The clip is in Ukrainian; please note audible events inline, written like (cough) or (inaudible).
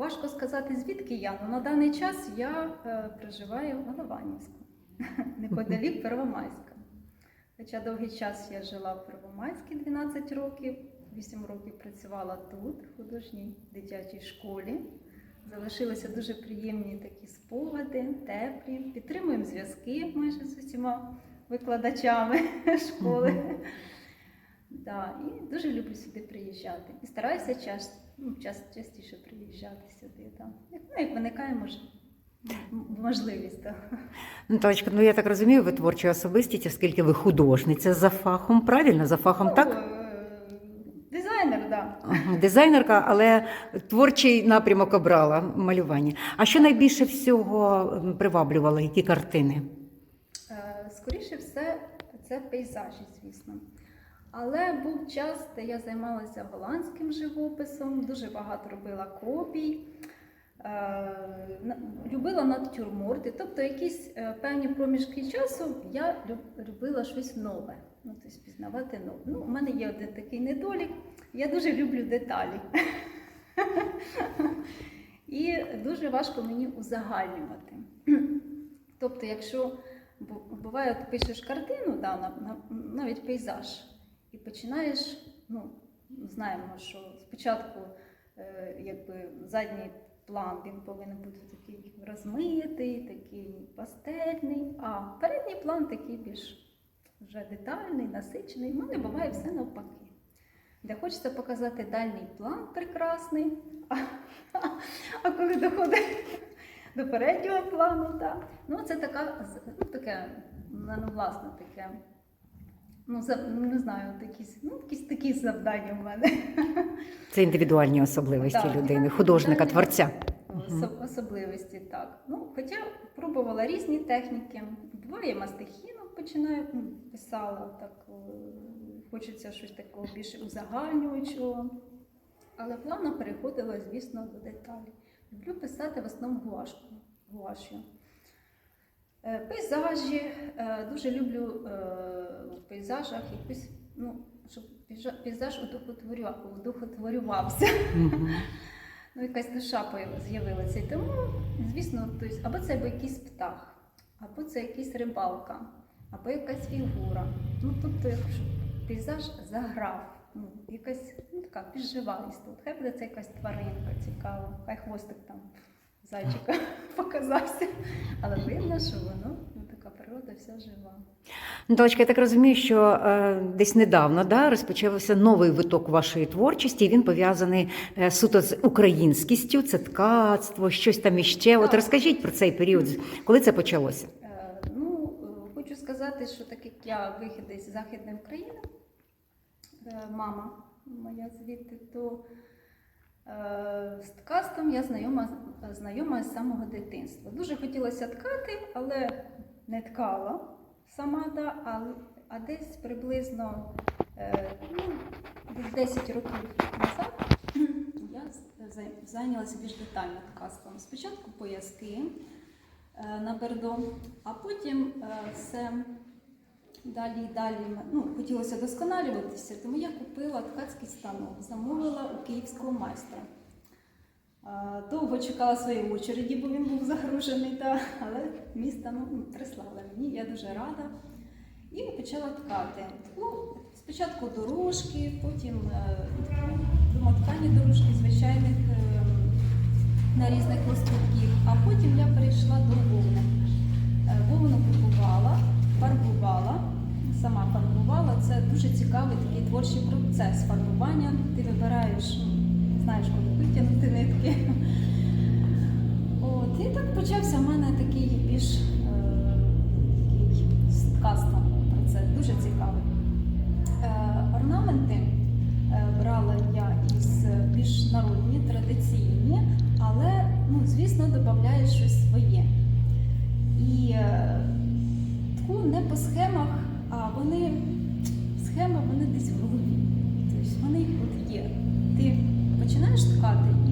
важко сказати, звідки я. але на даний час я е, проживаю в Голованівську, (laughs) неподалік Первомайська. Хоча довгий час я жила в Первомайській 12 років, 8 років працювала тут, в художній дитячій школі. Залишилися дуже приємні такі спогади, теплі. Підтримуємо зв'язки майже з усіма викладачами (laughs) школи. Да, і дуже люблю сюди приїжджати. І стараюся час, ну, час, частіше приїжджати сюди. Да. Як, ну, як виникає мож, м- можливість. Да. Наталочка, ну я так розумію, ви творча особистість, оскільки ви художниця за фахом, правильно? За фахом, так? Е, Дизайнер, так. Да. Дизайнерка, але творчий напрямок обрала малювання. А що найбільше всього приваблювало? Які картини? Е, Скоріше все, це пейзажі, звісно. Але був час, де я займалася голландським живописом, дуже багато робила копій, е, любила натюрморти, тобто якісь е, певні проміжки часу я любила щось нове, ну, тобто пізнавати нове. Ну, у мене є один такий недолік, я дуже люблю деталі. (laughs) І дуже важко мені узагальнювати. Тобто, якщо буває, ти пишеш картину, навіть пейзаж, і починаєш, ну, знаємо, що спочатку е, якби, задній план він повинен бути такий розмитий, такий пастельний, а передній план такий більш вже детальний, насичений. У мене буває все навпаки. Де хочеться показати дальній план прекрасний, а, а коли доходить до переднього плану, так. Ну, це така, ну, таке, ну, власне, таке. Ну, за- ну, не знаю, якісь, ну, якісь такі завдання в мене. Це індивідуальні особливості Так, людини, так, художника, індивідуальні творця. Особливості, так. Ну, хоча пробувала різні техніки. Буває мастихіну починаю, ну, писала, так е, хочеться щось такого більш узагальнюючого. Але плавно переходила, звісно, до деталей. Люблю писати в основному гуашку, гуашю. Е, Пейзажі, е, дуже люблю пейзажах якусь, ну, щоб пейзаж удохотворювався. Мгм. (laughs) Ну, якась душа з'явилася. І тому, звісно, тобто, або це або якийсь птах, або це якийсь рибалка, або якась фігура. Ну, тобто, якщо пейзаж заграв, ну, якась ну, така підживалість тут. Хай буде це якась тваринка цікава, хай хвостик там зайчика (laughs) показався. Але видно, що воно природа вся жива. Наталочка, я так розумію, що е, десь недавно да, розпочався новий виток вашої творчості, і він пов'язаний е, суто з українськістю, це ткацтво, щось там іще. От розкажіть про цей період, коли це почалося? Е, Ну, е, хочу сказати, що так як я вихідець з Західної України, е, мама моя звідти, то е, з ткацтвом я знайома, знайома з самого дитинства. Дуже хотілося ткати, але не ткала сама, да, а, а десь приблизно е, ну, 10 років назад я зайнялася більш детально ткацтвом. Спочатку пояски е, на бердо, а потім е, все далі і далі. Ну, хотілося досконалюватися, тому я купила ткацький станок, замовила у київського майстра. Е, Довго чекала своєї очереді, бо він був загружений, та, але місто ну, прислали мені, я дуже рада. І почала ткати. Ну, спочатку дорожки, потім е, домоткані дорожки звичайних е, на різних листочків, а потім я перейшла до вовни. Е, Вовну купувала, фарбувала, сама фарбувала. Це дуже цікавий такий творчий процес фарбування. Ти вибираєш, знаєш, коли витягнути нитки. От, і так почався в мене такий більш е, ткацтвом процес, дуже цікавий. Е, орнаменти е, брала я із більш народні, традиційні, але, ну, звісно, додаю щось своє. І е, тку не по схемах, а вони схеми вони десь в голові. Тобто вони починаєш ткати